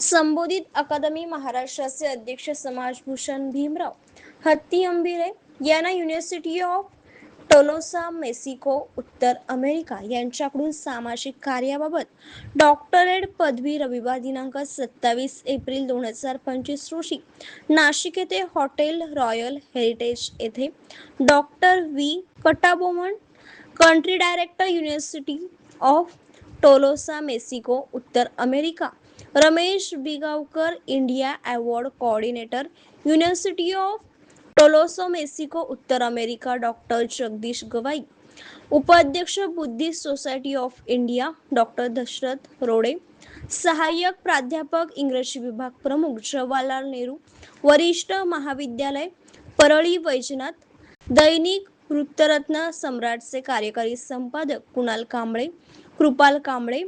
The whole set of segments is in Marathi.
संबोधित अकादमी महाराष्ट्राचे अध्यक्ष समाजभूषण भीमराव हत्ती अंबिरे यांना युनिव्हर्सिटी ऑफ टोलोसा मेक्सिको उत्तर अमेरिका यांच्याकडून सामाजिक कार्याबाबत डॉक्टरेट पदवी रविवार दिनांक सत्तावीस एप्रिल दोन हजार पंचवीस रोजी नाशिक येथे हॉटेल रॉयल हेरिटेज येथे doctor V. कटाबोमन country director university of Tolosa Mexico उत्तर America Ramesh Bigaonkar India award coordinator university of Tolosa Mexico उत्तर अमेरिका डॉक्टर जगदीश गवाई उपाध्यक्ष Buddhist society of India doctor Dashrath Rode सहाय्यक प्राध्यापक इंग्रजी विभाग प्रमुख जवाहरलाल नेहरू वरिष्ठ महाविद्यालय परळी वैजनाथ दैनिक वृत्तरत्न सम्राटचे कार्यकारी संपादक कुणाल कांबळे कृपाल कांबळे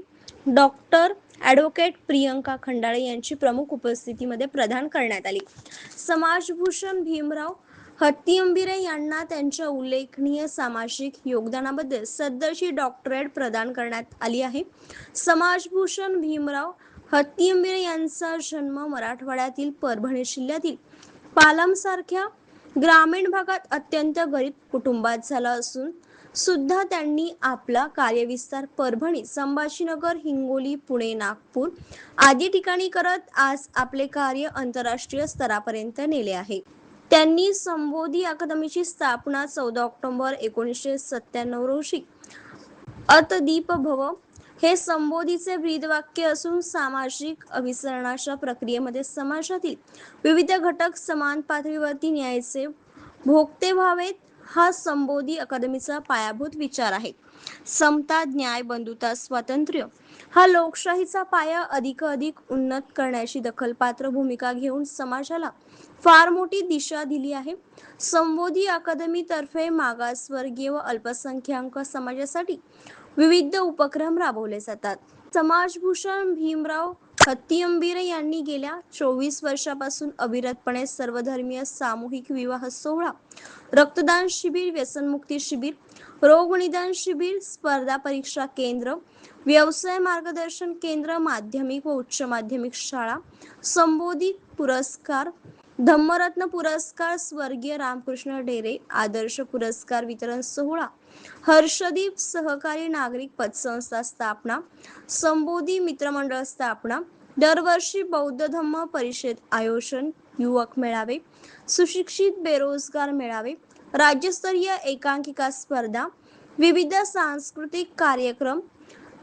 डॉक्टर ॲडव्होकेट प्रियंका खंडाळे यांची प्रमुख उपस्थितीमध्ये प्रदान करण्यात आली. समाजभूषण भीमराव हत्तीअंबिरे यांना त्यांच्या उल्लेखनीय सामाजिक योगदानाबद्दल सदरची डॉक्टरेट प्रदान करण्यात आली आहे. समाजभूषण भीमराव हत्तीअंबिरे यांचा जन्म मराठवाड्यातील परभणी जिल्ह्यातील पालमसारख्या ग्रामीण भागात अत्यंत गरीब कुटुंबात झाला असून सुद्धा त्यांनी आपला कार्यविस्तार परभणी संभाजीनगर हिंगोली पुणे नागपूर आदी ठिकाणी करत आज आपले कार्य आंतरराष्ट्रीय स्तरापर्यंत नेले आहे. त्यांनी संबोधी अकादमीची स्थापना चौदा ऑक्टोबर एकोणीसशे सत्त्याण्णव रोजी. अतदीप भव हे संबोधीचे ब्रीदवाक्य असून सामाजिक अभिसरणाच्या प्रक्रियेमध्ये समाजातील विविध घटक समान पातळीवरती न्यायचे भोगते व्हावेत हा संबोधी अकादमीचा पायाभूत विचार आहे. समता न्याय बंधुता स्वातंत्र्य हा लोकशाहीचा पाया अधिक अधिक उन्नत करण्याची दखलपात्र भूमिका घेऊन समाजाला फार मोठी दिशा दिली आहे. संबोधी अकादमीतर्फे मागासवर्गीय व अल्पसंख्याक समाजासाठी विविध उपक्रम राबवले जातात. समाजभूषण भीमराव हत्तीअंबिरे यांनी गेल्या चोवीस वर्षापासून अविरतपणे सर्वधर्मीय सामूहिक विवाह सोहळा रक्तदान शिबिर व्यसनमुक्ती शिबिर रोगनिदान शिबिर स्पर्धा परीक्षा केंद्र व्यवसाय मार्गदर्शन केंद्र माध्यमिक व उच्च माध्यमिक शाळा संबोधित पुरस्कार धम्मरत्न पुरस्कार स्वर्गीय रामकृष्ण डेरे आदर्श पुरस्कार वितरण सोहळा हर्षदीप सहकारी नागरिक पतसंस्था स्थापना संबोधी मित्रमंडळ स्थापना दरवर्षी बौद्ध धम्म परिषद आयोजन युवक मेळावे सुशिक्षित बेरोजगार मेळावे राज्यस्तरीय एकांकिका स्पर्धा विविध सांस्कृतिक कार्यक्रम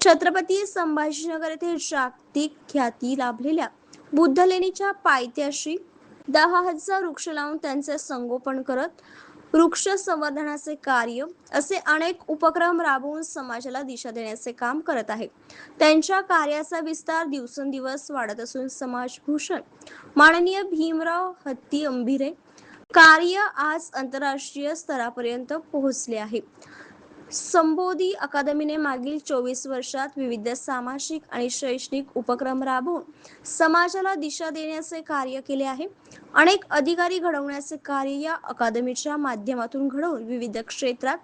छत्रपती संभाजीनगर येथे जागतिक ख्याती लाभलेल्या बुद्धलेणीच्या पायथ्याशी दहा हजार वृक्ष लावून त्यांचे संगोपन करत वृक्ष संवर्धनाचे कार्य असे अनेक उपक्रम राबवून समाजाला दिशा देण्याचे काम करत आहे. त्यांच्या कार्याचा विस्तार दिवसेंदिवस वाढत असून समाजभूषण माननीय भीमराव हत्ती अंभिरे कार्य आज आंतरराष्ट्रीय स्तरापर्यंत पोहोचले आहे. संबोधी अकादमीने मागील चोवीस वर्षात विविध सामाजिक आणि शैक्षणिक उपक्रम राबवून समाजाला दिशा देण्याचे कार्य केले आहे. अनेक अधिकारी घडवण्याचे कार्य या अकादमीच्या माध्यमातून घडवून विविध क्षेत्रात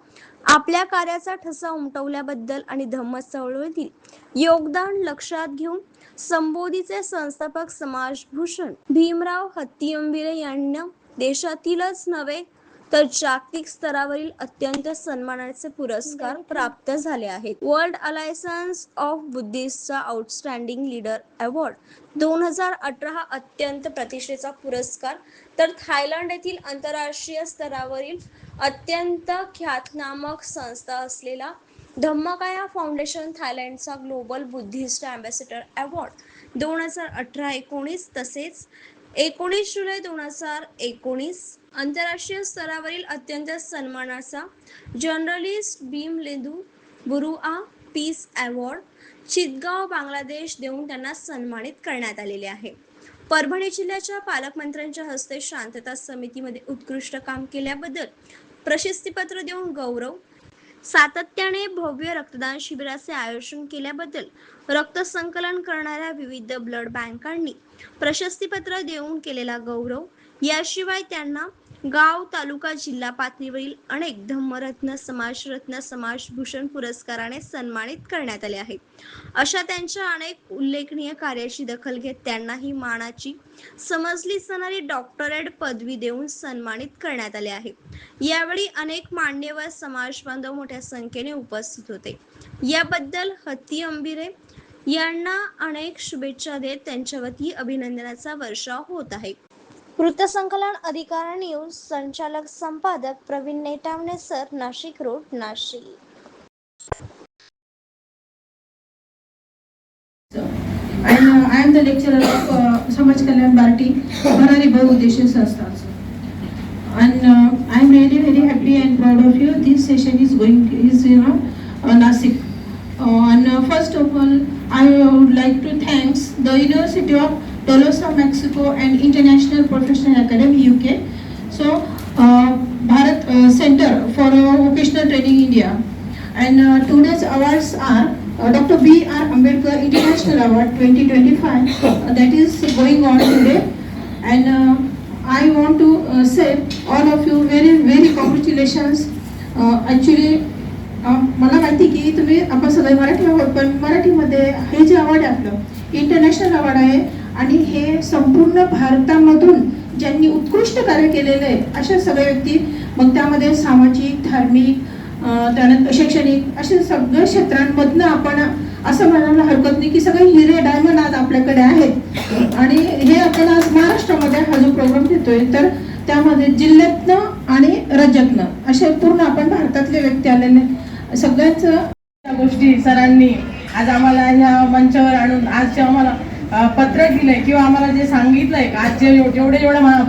आपल्या कार्याचा ठसा उमटवल्याबद्दल आणि धम्म चळवळीतील योगदान लक्षात घेऊन संबोधीचे संस्थापक समाजभूषण भीमराव हत्तीअंबिरे यांना देशातीलच नव्हे तर जागतिक स्तरावरील अत्यंत सन्मानाचे पुरस्कार प्राप्त झाले आहेत. वर्ल्ड अलायसन्स ऑफ बुद्धिस्टचा आउटस्टँडिंग लीडर अवॉर्ड. दोन हजार अठरा हा अत्यंत प्रतिष्ठेचा पुरस्कार. तर थायलंड येथील आंतरराष्ट्रीय स्तरावरील अत्यंत ख्यातनामक संस्था असलेला धम्मकाया फाउंडेशन थायलंडचा ग्लोबल बुद्धिस्ट अँबॅसेडर अवॉर्ड. दोन हजार अठरा एकोणीस तसेच एकोणीस जुलै दोन हजार एकोणीस आंतरराष्ट्रीय स्तरावरील अत्यंत सन्मानाचा journalist Bhim Lendu Barua peace award Chittagong Bangladesh देऊन त्यांना सन्मानित करण्यात आलेले आहे. परभणी जिल्ह्याच्या पालकमंत्र्यांच्या हस्ते शांतता समितीमध्ये उत्कृष्ट काम केल्याबद्दल प्रशस्तीपत्र देऊन गौरव सातत्याने भव्य रक्तदान शिबिराचे आयोजन केल्याबद्दल रक्त संकलन करणाऱ्या विविध ब्लड बँकांनी प्रशस्तीपत्र देऊन केलेला गौरव याशिवाय त्यांना गाव तालुका जिल्हा पातळीवरील अनेक धम्मरत्न समाजरत्न समाजभूषण पुरस्काराने सन्मानित करण्यात आले आहे अशा त्यांच्या अनेक उल्लेखनीय कार्याची दखल घेत त्यांना ही मानाची समजली जाणारी डॉक्टरेट पदवी देऊन सन्मानित करण्यात आले आहे. यावेळी अनेक मान्यवर समाज बांधव मोठ्या संख्येने उपस्थित होते. याबद्दल हत्ती अंबिरे यांना अनेक शुभेच्छा देत त्यांच्या वती अभिनंदनाचा वर्षाव होत आहे. वृत्तसंकलन अधिकार न्यूज संचालक संपादक Pravin Netawane sir Nashik road Nashik and I am the lecturer of uh, Samaj Kalyan Bharati, Bharari Bahudeshiya Sanstha. And uh, I am really very happy and proud of you. This session is going is you know uh, Nasik. Uh, and uh, first of all, I would like to thanks the University of Tolosa Mexico and international professional academy U K so Bharat center for vocational training India and today's awards are doctor B R Ambedkar international award twenty twenty five that is going on today and I want to say all of you very very congratulations actually मला माहिती की तुम्ही आपण सगळे मराठी आहोत पण मराठीमध्ये हे जे अवॉर्ड आहे आपलं इंटरनॅशनल अवॉर्ड आहे आणि हे संपूर्ण भारतामधून ज्यांनी उत्कृष्ट कार्य केलेलं आहे अशा सगळ्या व्यक्ती मग त्यामध्ये सामाजिक धार्मिक त्यानंतर शैक्षणिक अशा सगळ्या क्षेत्रांमधनं आपण असं म्हणायला हरकत नाही की सगळे हिरे डायमंड आज आपल्याकडे आहेत. आणि हे आपण आज महाराष्ट्रामध्ये हा जो प्रोग्राम घेतोय तर त्यामध्ये जिल्ह्यातनं आणि राज्यातनं असे पूर्ण आपण भारतातले व्यक्ती आलेले सगळ्याच गोष्टी सरांनी आज आम्हाला ह्या मंचावर आणून आज आम्हाला पत्रक पत्र दिलंय किंवा आम्हाला जे सांगितलंय आज जे जेवढे जेवढं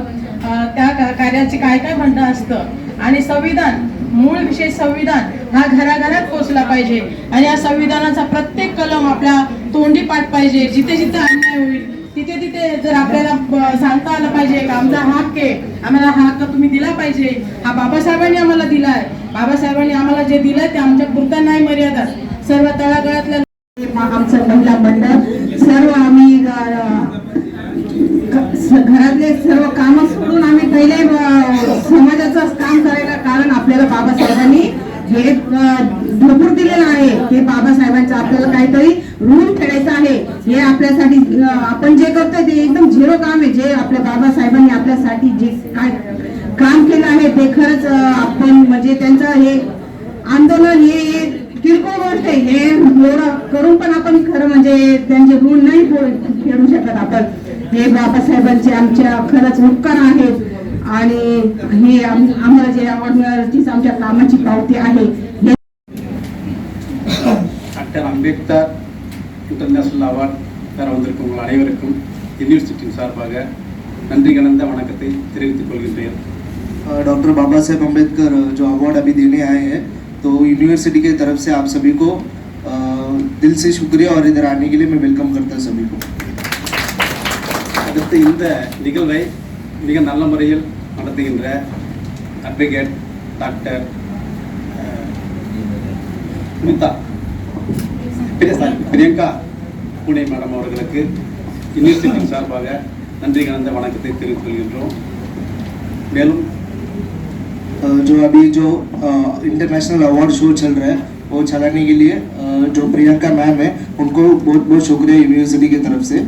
त्या कार्याचे काय काय म्हणणं असतं आणि संविधान मूळ विषय संविधान हा घराघरात पोहोचला पाहिजे आणि या संविधानाचा प्रत्येक कलम आपल्या तोंडी पाठ पाहिजे जिथे जिथे अन्याय होईल तिथे तिथे जर आपल्याला सांगता आलं पाहिजे का आमचा हा हक्क आहे आम्हाला हा हक्क तुम्ही दिला पाहिजे हा बाबासाहेबांनी आम्हाला दिलाय बाबासाहेबांनी आम्हाला जे दिलंय ते आमच्या पुरता नाही मर्यादा सर्व तळागळातल्या आमचं महिला मंडळ सर्व आम्ही घरातले सर्व काम सोडून आम्ही पहिले समाजाचं काम करायला कारण आपल्याला बाबासाहेबांनी हे भरपूर दिलेलं आहे हे बाबासाहेबांचं आपल्याला काहीतरी ऋण फेडायचं आहे. हे आपल्यासाठी आपण जे करतोय ते एकदम झिरो काम आहे. जे आपल्या बाबासाहेबांनी आपल्यासाठी जे काय काम केलं आहे ते खरंच आपण म्हणजे त्यांचं हे आंदोलन हे हे किरकोळ गोष्ट आहे हे एवढं करून पण आपण खरं म्हणजे त्यांचे ऋण नाही फो- फेडू शकत आपण हे बाबासाहेबांचे आमच्या खरंच उपकार आहेत आणि हे आम- आम्हाला जे आवड मिळालं तीच आमच्या कामाची पावती आहे हे டாக்டர் அம்பேத்கர் இன்டர்நேஷனல் அவார்ட் பெற வந்திருக்கும் உங்கள் அனைவருக்கும் யூனிவர்சிட்டியின் சார்பாக நன்றி கலந்த வணக்கத்தை தெரிவித்துக் கொள்கின்றேன் डॉक्टर बाबा साहेब अम्बेडकर जो अवार्ड अभी देने आए हैं तो यूनिवर्सिटी की तरफ से आप सभी को अ, दिल से शुक्रिया और इधर आने के लिए मैं वेलकम करता हूं सभी को அடுத்து இந்த நிகழ்வை மிக நல்ல முறையில் நடத்துகின்ற அட்வொகேட் டாக்டர் அஹ், சுனிதா பிரிய- sorry, பிரியங்கா பூனே மேடம் அவர்களுக்கு யூனிவர்சிட்டியின் சார்பாக நன்றி கலந்த வணக்கத்தை தெரிவித்துக் கொள்கின்றோம் மேலும் अ, जो अभी जो इंटरनेशनल अवार्ड शो चल रहा है वो चलाने के लिए अ, जो प्रियंका मैम है उनको बहुत बहुत शुक्रिया यूनिवर्सिटी की तरफ से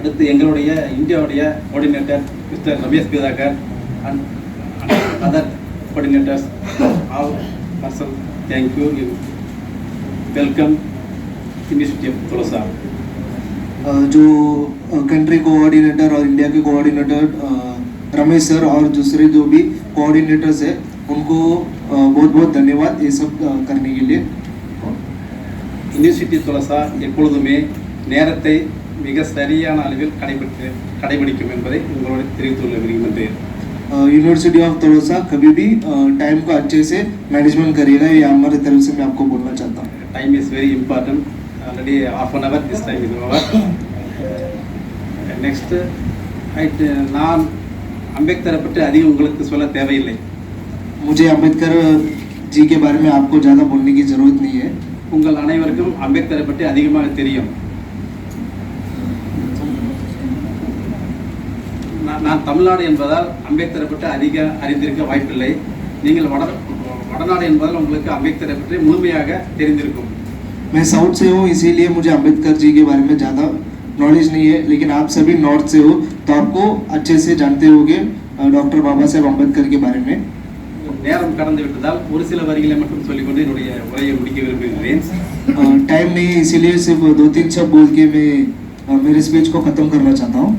அடுத்து எங்களுடைய இந்தியாவுடைய coordinator mister Ramesh பிதாகர் and other coordinators all person thank you welcome university of Tulsa uh, जो कंट्री कोऑर्डिनेटर और इंडिया के कोऑर्डिनेटर अ, रमेश सर और दूसरे जो भी कोऑर्डिनेटर्स है उनको बहुत बहुत धन्यवाद ये सब अ, करने के लिए யூனிவர்சிட்டி துளசா எப்பொழுதுமே நேரத்தை மிக சரியான அளவில் கடைபிடித்து கடைபிடிக்கும் என்பதை உங்களோடு தெரிவித்துக் கொள்ள விரும்புகின்றேன் यूनिवर्सिटी ऑफ तलोसा कभी भी टाइम को अच्छे से मैनेजमेंट करेगा ये हमारी तरफ से मैं आपको बोलना चाहता हूँ time is very important already of an hour this time is over next right நான் அம்பேத்கரை பற்றி அதிகம் உங்களுக்கு சொல்ல தேவையில்லை मुझे अम्बेडकर जी के बारे में आपको ज़्यादा बोलने की ज़रूरत नहीं है உங்கள் அனைவருக்கும் அம்பேத்கரை பற்றி அதிகமாக தெரியும் நான் நான் நான் தமிழ்நாடு என்பதால் அம்பேத்கரை பற்றி அதிக அறிந்திருக்க வாய்ப்பில்லை நீங்கள் வட வடநாடு என்பதால் உங்களுக்கு அம்பேத்கரை பற்றி முழுமையாக தெரிந்திருக்கும் मैं साउथ से हूँ इसीलिए मुझे अम्बेडकर जी के बारे में ज़्यादा नॉलेज नहीं है लेकिन आप सभी नॉर्थ से हो तो आपको अच्छे से जानते होगे डॉक्टर बाबा साहेब अम्बेडकर के बारे में நேரம் கடந்து விட்டதால் ஒரு சில வரிகளை மட்டும் சொல்லிக்கொண்டு என்னுடைய உரையை முடிக்க விரும்புகிறேன் टाइम नहीं है इसीलिए सिर्फ दो तीन शब्द बोल के मैं अ, मेरे स्पीच को ख़त्म करना चाहता हूँ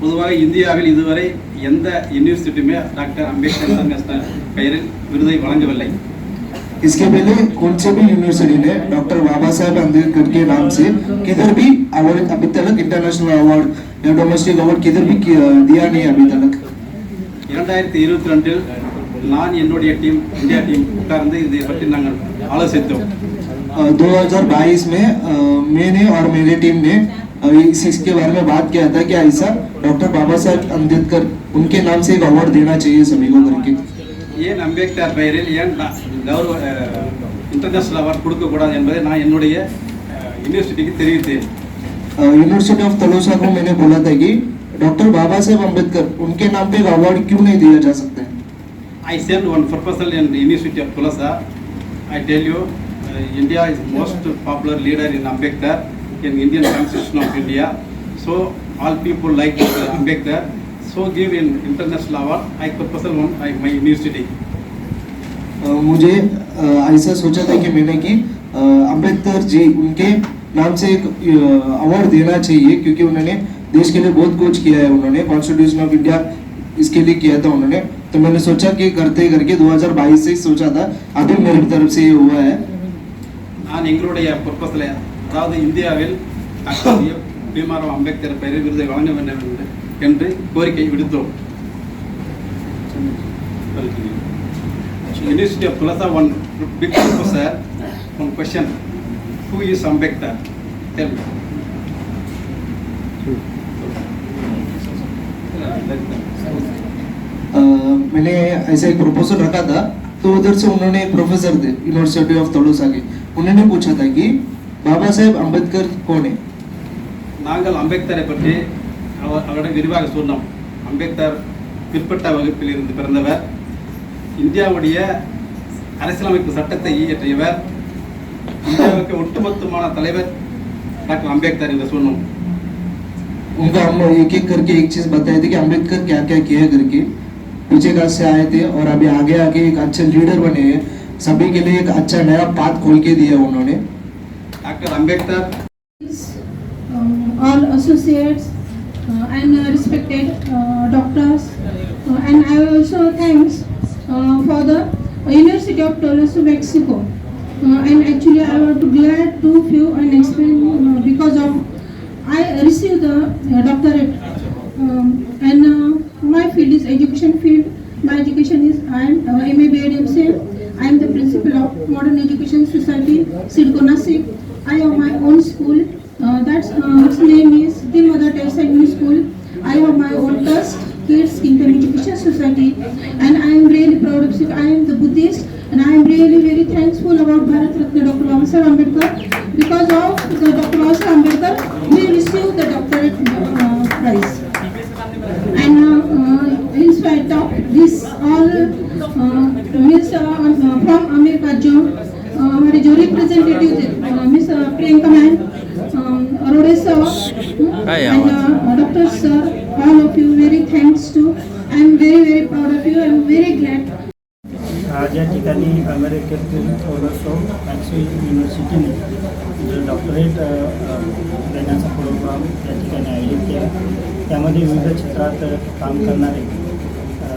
பொதுவாக இந்தியாவில் இதுவரை எந்த யூனிவர்சிட்டியுமே டாக்டர் அம்பேத்கர் இன்டர்நேஷனல் பெயரில் விருதை வழங்கவில்லை इसके पहले कौन से भी यूनिवर्सिटी ने डॉक्टर बाबा साहेब अम्बेडकर के नाम से किधर भी अवार्ड अभी तक इंटरनेशनल अवार्ड या डोमेस्टिक अवार्ड किधर भी किया- दिया नहीं अभी तक இரண்டாயிரத்தி இருபத்தி ரெண்டில் நான் என்னுடைய டீம் இந்தியா டீம் உட்கார்ந்து இதை பற்றி நாங்கள் ஆலோசித்தோம் दो हजार बाईस में अ, मैंने और मेरी टीम ने अ, इस इसके बारे में बात किया था कि ऐसा डॉक्टर बाबा साहेब अम्बेडकर उनके नाम से एक अवार्ड देना चाहिए सभी को करके ஏன் அம்பேத்கர் பெயரில் ஏன் டா- கௌரவ இன்டர்நேஷனல் அவார்ட் கொடுக்கக்கூடாது என்பதை நான் என்னுடைய யூனிவர்சிட்டிக்கு தெரிவித்தேன் यूनिवर्सिटी ऑफ तलोसा को मैंने बोला था कि डॉक्टर बाबा साहेब अम्बेडकर उनके नाम पे एक अवार्ड क्यों नहीं दिया जा सकता है I sent one proposal in the University of Tulasa. I tell you, uh, India is most popular leader in Ambedkar in Indian Constitution of India. So all people like uh, Ambedkar. So give an international award. I proposal मुझे अ, ऐसा सोचा था कि मैंने कि अ, अम्बेडकर जी उनके नाम से एक अवार्ड देना चाहिए क्योंकि उन्होंने देश के लिए बहुत कुछ किया है उन्होंने कॉन्स्टिट्यूशन ऑफ इंडिया इसके लिए किया था उन्होंने तो मैंने सोचा कि करते करके 2022 से ही सोचा था अभी मेरी तरफ से ये हुआ है நான் எங்களுடைய ப்ரொபோசலை அதாவது இந்தியாவில் டாக்டர் பீமாராவ் அம்பேத்கர் பெயரில் விருதை வழங்க வேண்டும் என்று என்று கோரிக்கை விடுத்தோம் university of Tulsa one big professor one question who is Ambedkar tell uh, मैंने ऐसा एक प्रपोजल रखा था तो उधर से उन्होंने एक प्रोफेसर थे यूनिवर्सिटी ऑफ तलोसा के उन्होंने पूछा था कि बाबा साहेब अम्बेडकर कौन है நாங்கள் அம்பேத்கரை பற்றி அவர் அவரிடம் விரிவாக சொன்னோம் அம்பேத்கர் பிற்பட்ட வகுப்பில் இருந்து பிறந்தவர் இந்தியாவுடைய அரசியலமைப்பு சட்டத்தை இயற்றியவர் இந்தியாவுக்கு ஒட்டுமொத்தமான தலைவர் டாக்டர் அம்பேத்கர் என்று சொன்னோம் उनको हम एक एक करके एक चीज बताए थे कि अम्बेडकर क्या क्या किया करके पीछे का से आए थे और अभी आगे आगे एक अच्छे लीडर बने हैं सभी के लिए एक अच्छा नया पाथ खोल के दिया उन्होंने doctor Ambedkar um, all associates uh, and uh, respected uh, doctors uh, uh, for the University of Toledo, Mexico. Uh, and actually I want to glad to few and explain uh, because of I received the uh, doctorate um, and uh, my field is education field. My education is I am uh, MA BEd I am the principal of Modern Education Society, Sidco Nasik. I have my own school. Uh, that's uh, its name is the Mother Teresa English School. I have my own trust, Kids Kingdom Education Society, and I am really proud of it. I am the Buddhist, and I am really very thankful about Bharat Ratna Dr. Babasaheb Ambedkar. Because of the Dr. Babasaheb Ambedkar, we received the doctorate uh, prize. And uh, uh, in spite of this all uh, Miss uh, uh, from America जो uh, हमारे जो रिप्रेजेंटेटिव थे miss Priyanka ma'am Arode sir and doctor sir all of you very thanks to. I am very very proud of you. I am very glad. आज या ठिकाणी अमेरिकेतील थोडंसो मॅक्सवेल युनिव्हर्सिटीने जो डॉक्टरेट देण्याचा प्रोग्राम या ठिकाणी आयोजित केला त्यामध्ये विविध क्षेत्रात काम करणारे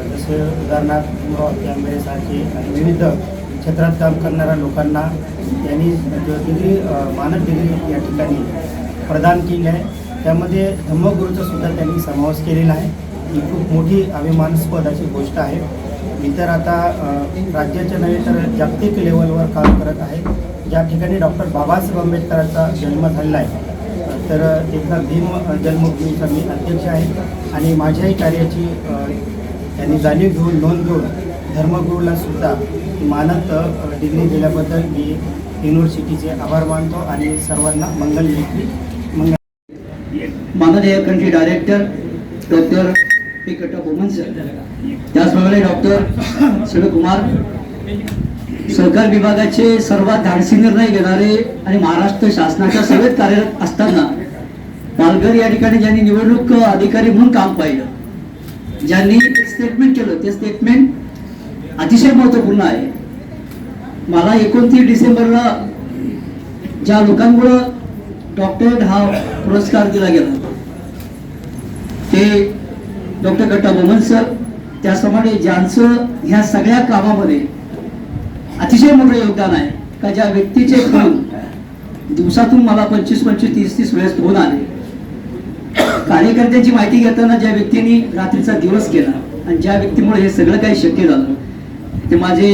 जसे उदाहरणार्थ भीमराव त्यामेसारखे आणि विविध क्षेत्रात काम करणाऱ्या लोकांना त्यांनी जो डिग्री अ, मानद डिग्री या ठिकाणी प्रदान केली आहे त्यामध्ये धम्मगुरूचा सुद्धा त्यांनी समावेश केलेला आहे. ही खूप मोठी अभिमानास्पद अशी गोष्ट आहे. मी तर आता राज्याच्या नव्हे तर जागतिक लेवलवर काम करत आहे. ज्या ठिकाणी डॉक्टर बाबासाहेब आंबेडकरांचा जन्म झालेला आहे तर तिथला भीम जन्मभूमीचा मी अध्यक्ष आहे. आणि माझ्याही कार्याची त्यांनी जाणीव घेऊन नोंद घेऊन धर्मगुरूला सुद्धा मानत डिग्री दिल्याबद्दल मी युनिव्हर्सिटीचे आभार मानतो. आणि सर्वांना मंगल देखील माननीय country director doctor P Katta Boman sir त्याचप्रमाणे डॉक्टर सूर्यकुमार सहकार विभागाचे सर्वात धाडसी निर्णय घेणारे आणि महाराष्ट्र शासनाच्या सेवेत कार्यरत असताना पालघर या ठिकाणी ज्यांनी निवडणूक अधिकारी म्हणून काम पाहिलं ज्यांनी स्टेटमेंट केलं ते स्टेटमेंट अतिशय महत्त्वपूर्ण आहे. मला एकोणतीस डिसेंबरला ज्या लोकांमुळं डॉक्टरेट हा पुरस्कार दिला गेला ते डॉक्टर कट्टा मोहन सर त्याचप्रमाणे ज्यांचं ह्या सगळ्या कामामध्ये अतिशय मोठं योगदान आहे का ज्या व्यक्तीचे फोन दिवसातून मला पंचवीस पंचवीस तीस तीस वेळेस फोन आले. कार्यकर्त्यांची माहिती घेताना ज्या व्यक्तींनी रात्रीचा दिवस केला आणि ज्या व्यक्तीमुळे हे सगळं काही शक्य झालं ते माझे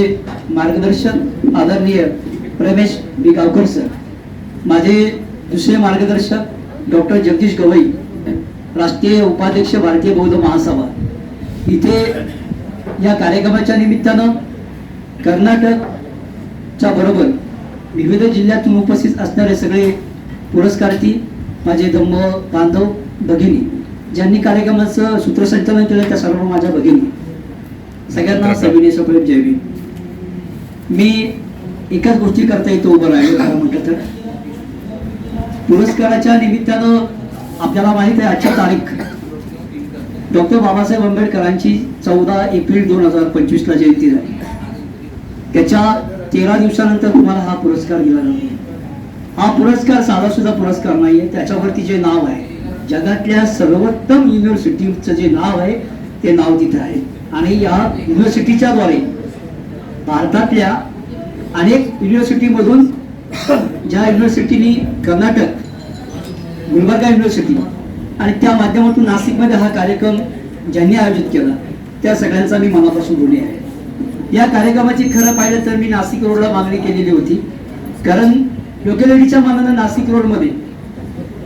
मार्गदर्शक आदरणीय रमेश बी गावकर सर माझे दुसरे मार्गदर्शक डॉक्टर जगदीश गवई राष्ट्रीय उपाध्यक्ष भारतीय बौद्ध महासभा. इथे या कार्यक्रमाच्या निमित्तानं कर्नाटकच्या बरोबर विविध जिल्ह्यातून उपस्थित असणारे सगळे पुरस्कार्थी माझे धम्म बांधव भगिनी ज्यांनी कार्यक्रमाचं सूत्रसंचालन केलं त्या सर्व माझ्या भगिनी. सगळ्यांना सविनय सप्रेम जयवी मी एकाच गोष्टी करता येतो उभं राहिलो खरं म्हटलं तर. पुरस्काराच्या निमित्तानं आपल्याला माहीत आहे आजची तारीख. डॉक्टर बाबासाहेब आंबेडकरांची चौदा एप्रिल दोन हजार पंचवीसला जयंती झाली. त्याच्या तेरा दिवसानंतर तुम्हाला हा पुरस्कार दिला जातो हा पुरस्कार साधा सुद्धा पुरस्कार नाहीये त्याच्यावरती जे नाव आहे जगातल्या सर्वोत्तम युनिव्हर्सिटीचं जे नाव आहे ते नाव तिथे आहे. आणि या युनिव्हर्सिटीच्या द्वारे भारतातल्या अनेक युनिव्हर्सिटीमधून ज्या युनिव्हर्सिटीनी कर्नाटक गुलबर्गा युनिव्हर्सिटी आणि त्या माध्यमातून नाशिकमध्ये हा कार्यक्रम ज्यांनी आयोजित केला त्या सगळ्यांचा मी मनापासून ऋणी आहे. या कार्यक्रमाची खरं पाहिलं तर मी नाशिक रोडला मागणी केलेली होती. कारण लोकॅलिटीच्या मानानं नाशिक रोडमध्ये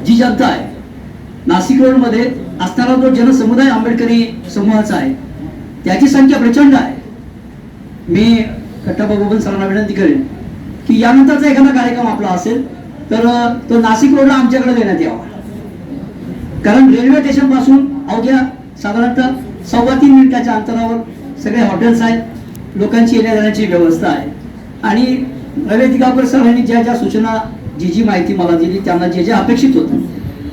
जी जनता आहे नाशिक रोडमध्ये असणारा जो जनसमुदाय आंबेडकरी समूहाचा आहे त्याची संख्या प्रचंड आहे. मी कट्टाबाबूबन सरांना विनंती करेन की यानंतरचा एखादा कार्यक्रम आपला असेल तर तो नाशिक रोडला आमच्याकडे देण्यात यावा. कारण रेल्वे स्टेशनपासून अवघ्या साधारणतः सव्वा तीन मिनिटाच्या अंतरावर सगळे हॉटेल्स आहेत लोकांची येण्या जाण्याची व्यवस्था आहे. आणि रवी दिगावकर सर यांनी ज्या ज्या सूचना जी जी माहिती मला दिली त्यांना जे जे अपेक्षित होतं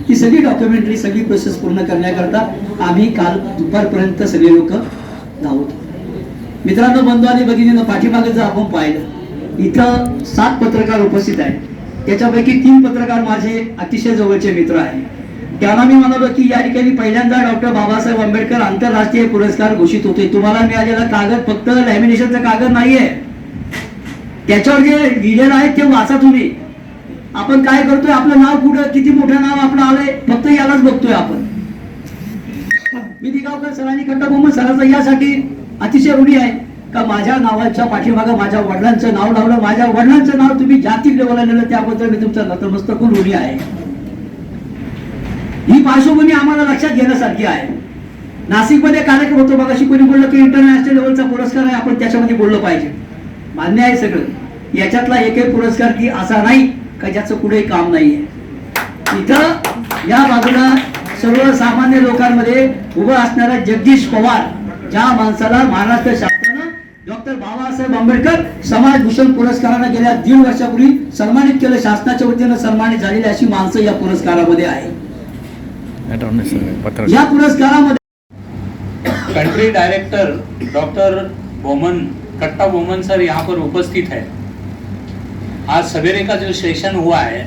ती सगळी डॉक्युमेंटरी सगळी प्रोसेस पूर्ण करण्याकरता आम्ही काल दुपारपर्यंत सगळे लोक धावत होतो. मित्रांनो बंधू आणि भगिनीनं पाठीमागे जर आपण पाहिलं इथं सात पत्रकार उपस्थित आहेत. त्याच्यापैकी तीन पत्रकार माझे अतिशय जवळचे मित्र आहेत. त्यांना मी म्हणालो की या ठिकाणी पहिल्यांदा डॉक्टर बाबासाहेब आंबेडकर आंतरराष्ट्रीय पुरस्कार घोषित होते तुम्हाला मिळालेला कागद फक्त लॅमिनेशनचा कागद नाहीये. त्याच्यावर जे लिहिलेलं आहे ते वाचा तुम्ही. आपण काय करतोय? आपलं नाव कुठं? किती मोठं नाव आपलं आलंय? फक्त यालाच बघतोय आपण. मी दिगावकर सरांनी कट्टा मोहम्मद सरांचा यासाठी अतिशय ऋणी आहे. का माझ्या नावाच्या पाठीमागं माझ्या वडिलांचं नाव लावलं? माझ्या वडिलांचं नाव तुम्ही जाती लेवलला नेलं त्याबद्दल मी तुमचं नतमस्तक ऋणी आहे. ही पार्श्वभूमी आम्हाला लक्षात घेण्यासारखी आहे. नाशिकमध्ये कार्यक्रम होतो मग अशी कोणी बोललं की इंटरनॅशनल लेवलचा पुरस्कार आहे आपण त्याच्यामध्ये बोललं पाहिजे. मान्य आहे सगळं. याच्यातला एकही पुरस्कार की असा नाही का ज्याचं कुठेही काम नाही आहे इथं या बाजूला सर्वसामान्य लोकांमध्ये उभं असणारा जगदीश पवार ज्या माणसाला महाराष्ट्र शासनानं डॉक्टर बाबासाहेब आंबेडकर समाजभूषण पुरस्कारानं गेल्या दीड वर्षापूर्वी सन्मानित केलं. शासनाच्या वतीनं सन्मानित झालेली अशी माणसं या पुरस्कारामध्ये आहे या पुरस्कारामध्ये country director doctor Boman Katta Boman sir यहाँ पर उपस्थित है। आज सवेरे का जो सेशन हुआ है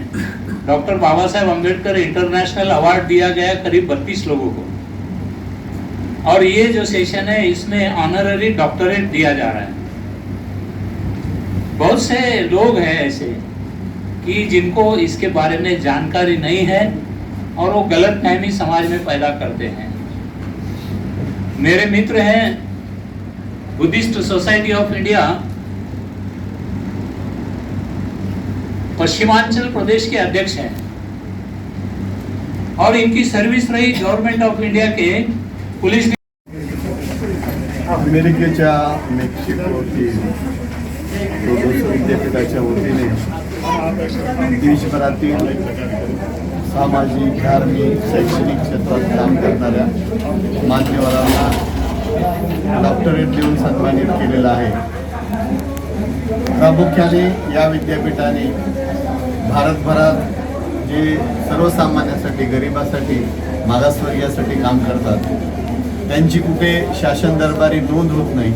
doctor Baba Saheb Ambedkar international award दिया गया करीब बत्तीस लोगों को। और ये जो सेशन है, इसमें ऑनररी डॉक्टरेट दिया जा रहा है। बहुत से लोग हैं ऐसे कि जिनको इसके बारे में जानकारी नहीं है और वो गलत फहमी समाज में पैदा करते हैं। मेरे मित्र हैं Buddhist society of India Paschimanchal प्रदेश के अध्यक्ष हैं। और इनकी सर्विस रही गवर्नमेंट ऑफ़ इंडिया के पोलीस अमेरिकेच्या मेक्सिकोतील विद्यापीठाच्या वतीने देशभरातील सामाजिक धार्मिक शैक्षणिक क्षेत्रात काम करणाऱ्या मान्यवरांना डॉक्टरेट देऊन सन्मानित केलेलं आहे. प्रामुख्याने या विद्यापीठाने भारतभरात जे सर्वसामान्यासाठी गरिबासाठी मागासवर्गीयासाठी काम करतात त्यांची कुठे शासन दरबारी नोंद होत नाही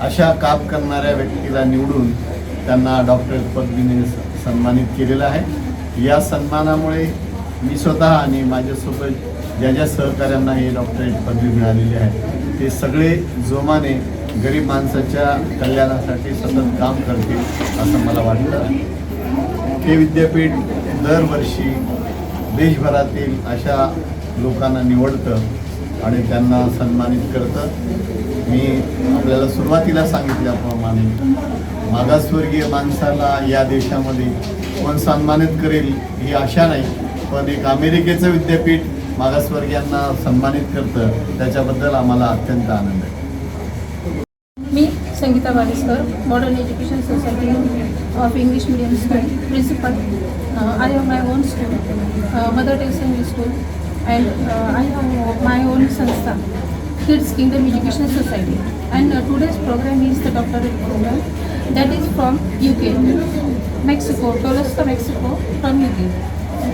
अशा काम करणाऱ्या व्यक्तीला निवडून त्यांना डॉक्टरेट पदवीने स- सन्मानित केलेलं आहे. या सन्मानामुळे मी स्वतः आणि माझ्यासोबत ज्या ज्या सहकाऱ्यांना हे डॉक्टरेट पदवी मिळालेली आहे ते सगळे जोमाने गरीब माणसाच्या कल्याणासाठी सतत काम करतील असं मला वाटतं. हे विद्यापीठ दरवर्षी देशभरातील अशा लोकांना निवडतं. आणि त्यांना सन्मानित करतं मी आपल्याला सुरुवातीला सांगितल्याप्रमाणे मागासवर्गीय माणसाला या देशामध्ये कोण सन्मानित करेल ही आशा नाही पण एक अमेरिकेचं विद्यापीठ मागासवर्गीयांना सन्मानित करतं त्याच्याबद्दल आम्हाला अत्यंत आनंद आहे. मी Sangeeta Wadeskar modern education society of English medium school principal I am my own school mother Teresa school and uh, I have my own Sansa, Kids Kingdom Education Society. And uh, today's program is the doctorate program that is from UK, Mexico, Toluca, Mexico, from UK.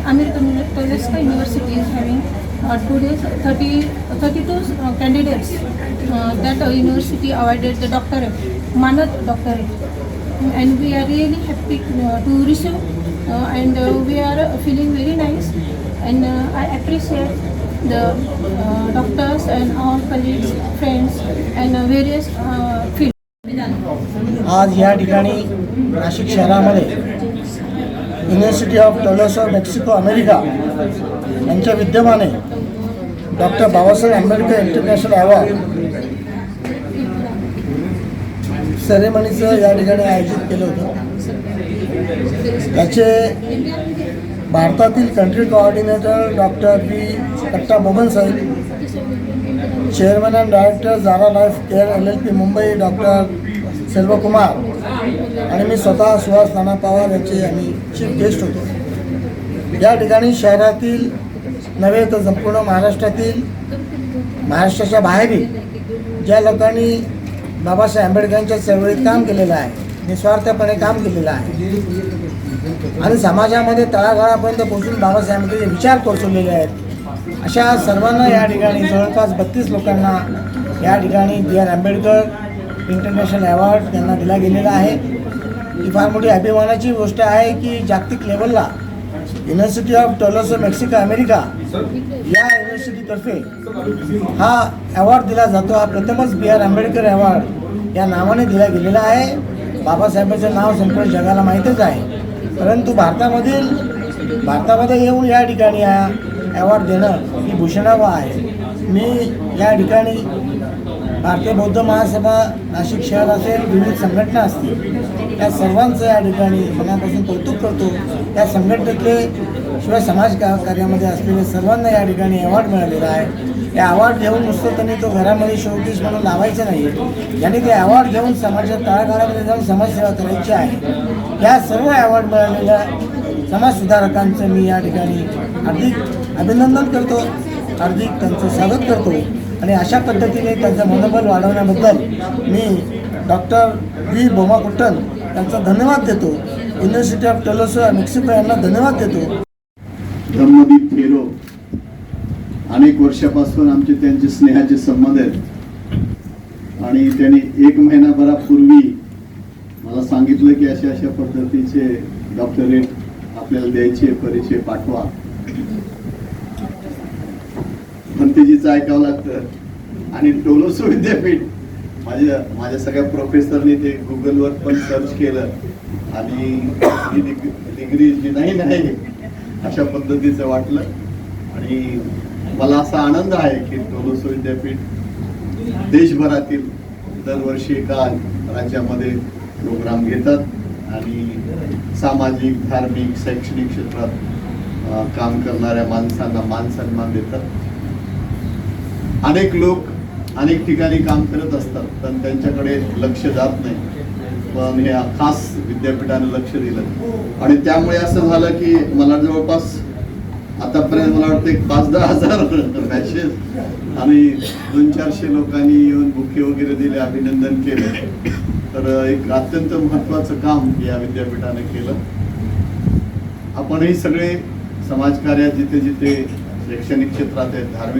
American Toluca University is having uh, two days, 30, 32 uh, candidates uh, that uh, university awarded the doctorate, Manat doctorate. And we are really happy uh, to receive uh, and uh, we are uh, feeling very nice and uh, I appreciate the uh, doctors and all colleagues, friends and uh, various uh, fields. आज या ठिकाणी नाशिक शहरामध्ये university of Tolosa Mexico America यांच्या विद्यमाने doctor Babasaheb Ambedkar international award सेरेमनीचं या ठिकाणी आयोजित केलं होतं याचे भारतातील country coordinator doctor B Katta Mohan saheb chairman and director Zara life care L L P Mumbai doctor Selvakumar आणि मी स्वतः सुहास नाना पवार यांचे आम्ही चीफ गेस्ट होतो. या ठिकाणी शहरातील नव्हे तर संपूर्ण महाराष्ट्रातील महाराष्ट्राच्या बाहेरही ज्या लोकांनी बाबासाहेब आंबेडकरांच्या चळवळीत काम केलेलं आहे निस्वार्थपणे काम केलेलं आहे आणि समाजामध्ये तळागाळापर्यंत पोहोचून बाबासाहेबांचे जे विचार पोचवलेले आहेत अशा सर्वांना या ठिकाणी जवळपास बत्तीस लोकांना या ठिकाणी B R Ambedkar international award त्यांना दिला गेलेला आहे. ही फार मोठी अभिमानाची गोष्ट आहे की जागतिक लेवलला युनिव्हर्सिटी ऑफ टोलोसो मेक्सिको अमेरिका या युनिव्हर्सिटीतर्फे हा अवॉर्ड दिला जातो. हा प्रथमच बी आर आंबेडकर अवॉर्ड या नावाने दिला गेलेला आहे. बाबासाहेबांचं नाव संपूर्ण जगाला माहीतच आहे. परंतु भारतामधील भारतामध्ये येऊन या ठिकाणी हा अवॉर्ड देणं ही भूषणावा आहे. मी या ठिकाणी भारतीय बौद्ध महासभा नाशिक शहर असेल विविध संघटना असतील या सर्वांचं या ठिकाणी मनापासून कौतुक करतो. त्या संघटनेतले शिवाय समाज कार्यामध्ये असलेले सर्वांना या ठिकाणी अवॉर्ड मिळालेला आहे. हे अवॉर्ड घेऊन नुसतं त्यांनी तो घरामध्ये शोकेस म्हणून लावायचं नाही यांनी ते अवॉर्ड घेऊन समाजात तळागाळामध्ये जाऊन समाजसेवा करायची आहे या सर्व अवॉर्ड मिळालेल्या समाजसुधारकांचं मी या ठिकाणी हार्दिक अभिनंदन करतो. हार्दिक त्यांचं स्वागत करतो. आणि अशा पद्धतीने त्यांचं मनोबल वाढवण्याबद्दल मी डॉक्टर व्ही. बोमाकुट्टन यांचा धन्यवाद देतो. युनिव्हर्सिटी ऑफ टेलोसो मेक्सिको यांना धन्यवाद देतो. ब्रह्मदीप फेरो. अनेक वर्षापासून आमचे त्यांचे स्नेहाचे संबंध आहेत. आणि त्यांनी एक महिनाभरापूर्वी मला सांगितलं की अशा अशा पद्धतीचे डॉक्टरेट आपल्याला द्यायचे परिचय पाठवा. भंतेजीचं ऐकावं लागतं. आणि टोलोसो विद्यापीठ माझ्या माझ्या सगळ्या प्रोफेसरनी ते गुगलवर पण सर्च केलं. आणि ही डिग्री जी नाही नाही अशा पद्धतीचं वाटलं. आणि मला असा आनंद आहे की टोलोस विद्यापीठ देशभरातील दरवर्षी एका राज्यामध्ये प्रोग्राम घेतात आणि सामाजिक धार्मिक शैक्षणिक क्षेत्रात काम करणाऱ्या माणसांना मान सन्मान देतात. अनेक लोक अनेक ठिकाणी काम करत असतात पण त्यांच्याकडे लक्ष जात नाही. पण ह्या खास विद्यापीठाने लक्ष दिलं. आणि त्यामुळे असं झालं की मला जवळपास आतापर्यंत मला वाटतं एक पाच दहा हजार मॅसेज आणि दोन चारशे लोकांनी येऊन बुके वगैरे दिले अभिनंदन केलं. तर एक अत्यंत महत्वाचं काम या विद्यापीठाने केलं. आपणही सगळे समाजकार्यात जिथे जिथे शैक्षणिक क्षेत्रात आहेत धार्मिक